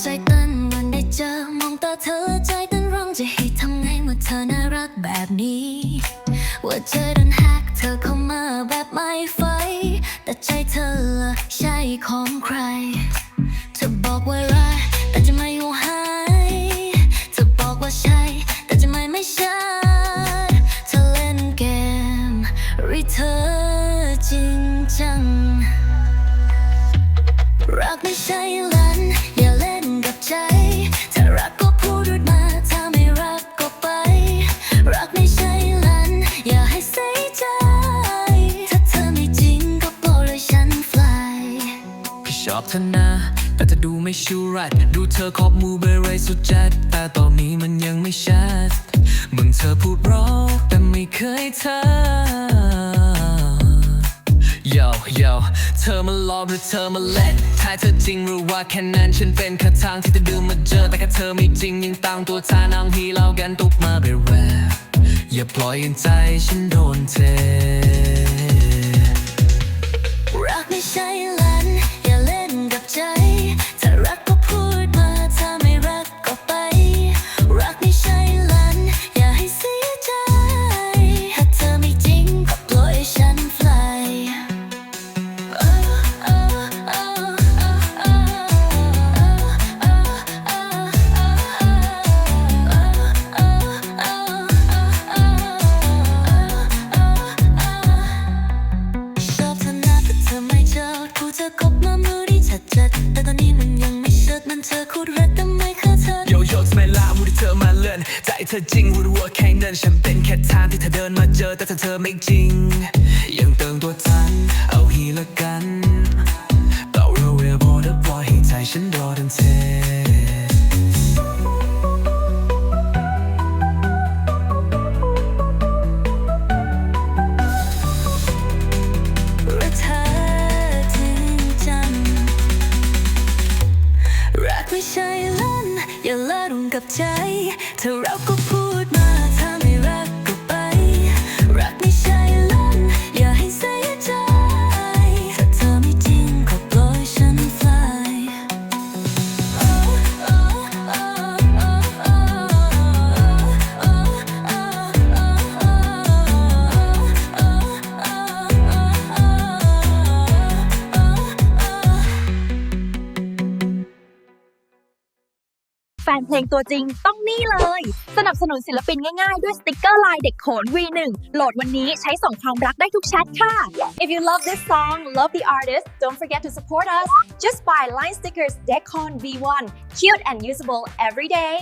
ใจเต้นวันได้เจอ มองตาเธอใจเต้นร้องจะให้ทำไงเมื่อเธอน่ารักแบบนี้ ว่าเธอดันแฮกเธอเข้ามาแบบไม่ไฟ แต่ใจเธอใช่ของใคร เธอบอกว่ารักแต่จะไม่หัวหายเธอบอกว่าใช่ แต่จะไม่ไม่ใช่เธอเล่นเกมหรือเธอจริงจังรักไม่ใช่ลัน อบเธอนะ แต่เธอดูไม่ชูรัดดูเธอขอบมูเบเรสุดจัด แต่ตอนนี้มันยังไม่ชัดมึงเธอพูดร้องแต่ไม่เคยเธอ Yo yo เธอมาหลอกหรือเธอมาเล่นทายเธอจริงหรือว่าแค่นั้นฉันเป็นแค่ทางที่เธอดูมาเจอ แต่แค่เธอไม่จริงยังตามตัวทานางฮีเรากันตุกมาเบเรอย่าปล่อยให้ใจฉันโดนเทรักไม่ใช่ ธอคบมามือที่ชัดจัดแต่ตอนนี้มันยังไม่เชิดมันเธอคูดรักแต่ไม่เคยเธอโยโย่ทำไมล่ะมูที่เธอมาเล่นใจเธอจริงรู้ว่าแค่นั้นฉันเป็นแค่ทางที่เธอเดินมาเจอแต่เธอไม่จริง ยังเติมตัวทันเอาฮีละกันเปล่าเรือเวลบอดปล่อยให้ใจฉันรอทันเธอ ไม่ใช่ลันอย่าละรุงกับใจ เธอเราก็พูด แฟนเพลงตัวจริงต้องนี่เลย สนับสนุนศิลปินง่ายๆ ด้วยสติกเกอร์ลายเด็กโขน V1 โหลดวันนี้ใช้ส่งความรักได้ทุกแชทค่ะ If you love this song love the artist don't forget to support us just buy line stickers Decon V1 cute and usable every day